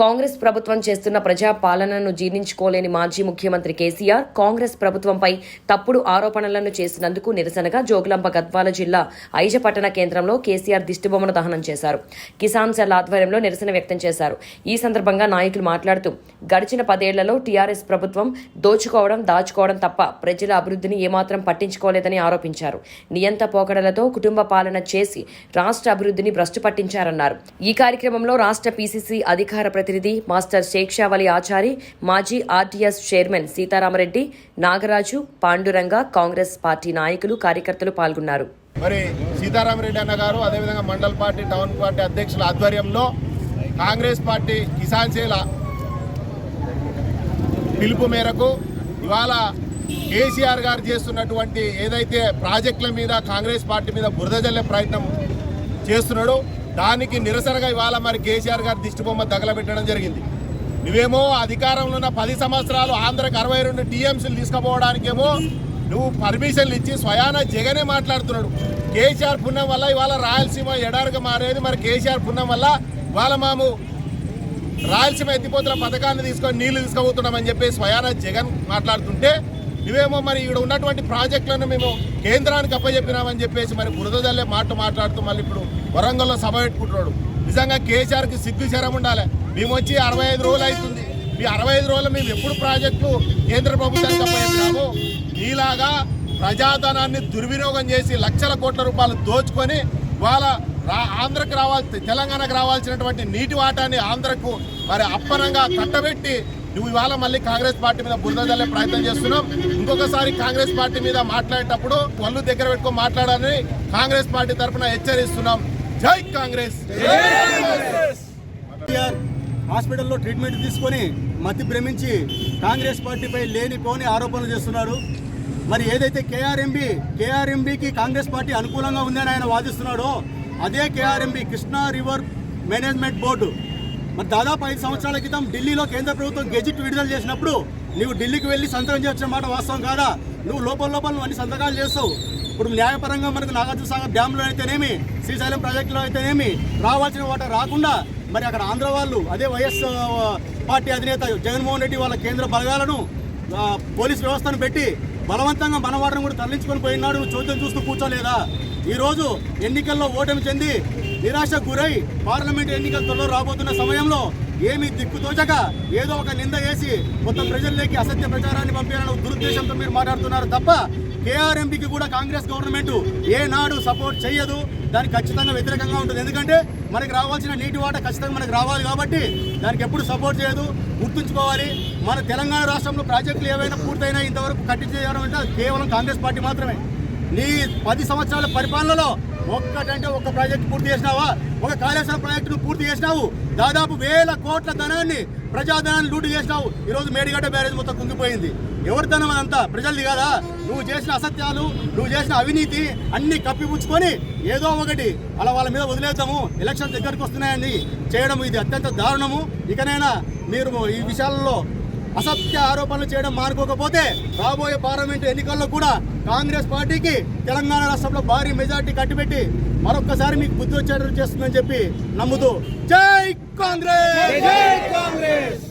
కాంగ్రెస్ ప్రభుత్వం చేస్తున్న ప్రజా పాలనను జీర్ణించుకోలేని మాజీ ముఖ్యమంత్రి కేసీఆర్ కాంగ్రెస్ ప్రభుత్వంపై తప్పుడు ఆరోపణలను చేసినందుకు నిరసనగా జోగులాంబ గద్వాల జిల్లా ఐజపట్టణ కేంద్రంలో కేసీఆర్ దిష్టిబొమ్మను దహనం చేశారు. కిసాన్ సెల్ ఆధ్వర్యంలో నిరసన వ్యక్తం చేశారు. ఈ సందర్భంగా నాయకులు మాట్లాడుతూ గడిచిన పదేళ్ళలో టీఆర్ఎస్ ప్రభుత్వం దోచుకోవడం దాచుకోవడం తప్ప ప్రజల అభివృద్ధిని ఏమాత్రం పట్టించుకోలేదని ఆరోపించారు. నియంత పోకడలతో కుటుంబ పాలన చేసి రాష్ట్ర అభివృద్ధిని భ్రష్టు పట్టించారన్నారు. ఈ కార్యక్రమంలో రాష్ట్ర పీసీసీ అధికార ప్రతినిధి మాస్టర్ శేక్షావలి ఆచారి మాజీ RTS chairman Sitaramareddy Nagaraju Panduranga Congress party నాయకులు కార్యకర్తలు పాల్గొన్నారు. మరి సీతారామరెడ్డి అన్న గారు అదేవిధంగా మండల్ పార్టీ టౌన్ పార్టీ అధ్యక్షుల ఆధ్వర్యంలో కాంగ్రెస్ పార్టీ కిసాన్ సేల పిలుపు మేరకు ఇవాళ కేసీఆర్ గారు చేస్తున్నటువంటి ఏదైతే ప్రాజెక్టుల మీద కాంగ్రెస్ పార్టీ మీద బురద జల్లే ప్రయత్నం చేస్తున్నాడో దానికి నిరసనగా ఇవాళ మరి కేసీఆర్ గారు దిష్టిబొమ్మ తగలబెట్టడం జరిగింది. నువ్వేమో అధికారంలో ఉన్న పది సంవత్సరాలు ఆంధ్రకు అరవై రెండు టీఎంసీలు తీసుకుపోవడానికేమో నువ్వు పర్మిషన్లు ఇచ్చి స్వయాన జగనే మాట్లాడుతున్నాడు. కేసీఆర్ పుణ్యం వల్ల ఇవాళ రాయలసీమ ఎడారిగా మారేది మరి కేసీఆర్ పుణ్యం వల్ల ఇవాళ మాము రాయలసీమ ఎత్తిపోతున్న పథకాన్ని తీసుకొని నీళ్ళు తీసుకుపోతున్నామని చెప్పి స్వయాన జగన్ మాట్లాడుతుంటే నువ్వేమో మరి ఇక్కడ ఉన్నటువంటి ప్రాజెక్టులను మేము కేంద్రానికి అప్పచెప్పినామని చెప్పేసి మరి బురదజల్లే మాట మాట్లాడుతూ మళ్ళీ ఇప్పుడు వరంగల్లో సభ పెట్టుకుంటున్నాడు. నిజంగా కేసీఆర్కి సిగ్గు శరం ఉండాలి. మేము వచ్చి అరవై ఐదు రోజులు అవుతుంది. మీ అరవై ఐదు రోజులు మేము ఎప్పుడు ప్రాజెక్టు కేంద్ర ప్రభుత్వానికి అప్పచెప్పినాము నీలాగా ప్రజాధనాన్ని దుర్వినియోగం చేసి లక్షల కోట్ల రూపాయలు దోచుకొని వాళ్ళ రా ఆంధ్రకు రావాల్సి తెలంగాణకు రావాల్సినటువంటి నీటి వాటాన్ని ఆంధ్రకు మరి అప్పనంగా కట్టబెట్టి నువ్వు ఇవాళ మళ్ళీ కాంగ్రెస్ పార్టీ మీద బురద ప్రయత్నం చేస్తున్నాం ఇంకొకసారి కాంగ్రెస్ పార్టీ మీద మాట్లాడేటప్పుడు పళ్ళు దగ్గర పెట్టుకొని మాట్లాడాలని కాంగ్రెస్ పార్టీ తరఫున హెచ్చరిస్తున్నాం. జై కాంగ్రెస్! హాస్పిటల్లో ట్రీట్మెంట్ తీసుకొని మతి భ్రమించి కాంగ్రెస్ పార్టీపై లేనిపోని ఆరోపణలు చేస్తున్నాడు మరి ఏదైతే కేఆర్ఎంబి కేఆర్ఎంబికి కాంగ్రెస్ పార్టీ అనుకూలంగా ఉందని ఆయన వాదిస్తున్నాడో అదే KRMB Krishna river management board మరి దాదాపు ఐదు సంవత్సరాల క్రితం ఢిల్లీలో కేంద్ర ప్రభుత్వం గెజిట్ విడుదల చేసినప్పుడు నువ్వు ఢిల్లీకి వెళ్ళి సంతకం చేసిన మాట వాస్తవం కాదా? నువ్వు లోపల లోపల నువ్వు అన్ని సంతకాలు చేస్తావు. ఇప్పుడు న్యాయపరంగా మనకు నాగార్జున సాగర్ డ్యాంలో అయితేనేమి శ్రీశైలం ప్రాజెక్టులో అయితేనేమి రావాల్సిన వాట రాకుండా మరి అక్కడ ఆంధ్ర వాళ్ళు అదే వైఎస్ పార్టీ అధినేత జగన్మోహన్ రెడ్డి వాళ్ళ కేంద్ర బలగాలను పోలీస్ వ్యవస్థను పెట్టి బలవంతంగా మన వాటిని కూడా తరలించుకొని పోయినాడు. నువ్వు చోద్యం చూస్తూ కూర్చోలేదా? ఈరోజు ఎన్నికల్లో ఓటమి చెంది నిరాశ గురై పార్లమెంట్ ఎన్నికల త్వరలో రాబోతున్న సమయంలో ఏమీ దిక్కుతోచక ఏదో ఒక నింద వేసి మొత్తం ప్రజల్లోకి అసత్య ప్రచారాన్ని పంపించాలన్న దురుద్దేశంతో మీరు మాట్లాడుతున్నారు తప్ప కేఆర్ఎంపీకి కూడా కాంగ్రెస్ గవర్నమెంట్ ఏనాడు సపోర్ట్ చేయదు దానికి ఖచ్చితంగా వ్యతిరేకంగా ఉంటుంది. ఎందుకంటే మనకి రావాల్సిన నీటి వాట ఖచ్చితంగా మనకు రావాలి కాబట్టి దానికి ఎప్పుడు సపోర్ట్ చేయదు. గుర్తుంచుకోవాలి. మన తెలంగాణ రాష్ట్రంలో ప్రాజెక్టులు ఏవైనా పూర్తయినా ఇంతవరకు కట్టించేయడం అంటే కేవలం కాంగ్రెస్ పార్టీ మాత్రమే. నీ పది సంవత్సరాల పరిపాలనలో ఒక్కటంటే ఒక ప్రాజెక్ట్ పూర్తి చేసినావా? ఒక కాళేశ్వరం ప్రాజెక్టును పూర్తి చేసినావు? దాదాపు వేల కోట్ల ధనాన్ని ప్రజాధనాన్ని లూటు చేసినావు. ఈరోజు మేడిగడ్డ బ్యారేజ్ మొత్తం కుంగిపోయింది. ఎవరి ధనం అదంతా? ప్రజల్ది కదా? నువ్వు చేసిన అసత్యాలు నువ్వు చేసిన అవినీతి అన్ని కప్పిపుచ్చుకొని ఏదో ఒకటి అలా వాళ్ళ మీద వదిలేద్దాము. ఎలక్షన్ దగ్గరికి వస్తున్నాయని చేయడం ఇది అత్యంత దారుణము. ఇకనైనా మీరు ఈ విషయాలలో అసత్య ఆరోపణలు చేయడం మానుకోకపోతే రాబోయే పార్లమెంట్ ఎన్నికల్లో కూడా కాంగ్రెస్ పార్టీకి తెలంగాణ రాష్ట్రంలో భారీ మెజార్టీ కట్టిపెట్టి మరొక్కసారి మీకు బుద్ధి వచ్చేటట్టు చేస్తుందని చెప్పి నమ్ముతూ జై కాంగ్రెస్! జై కాంగ్రెస్!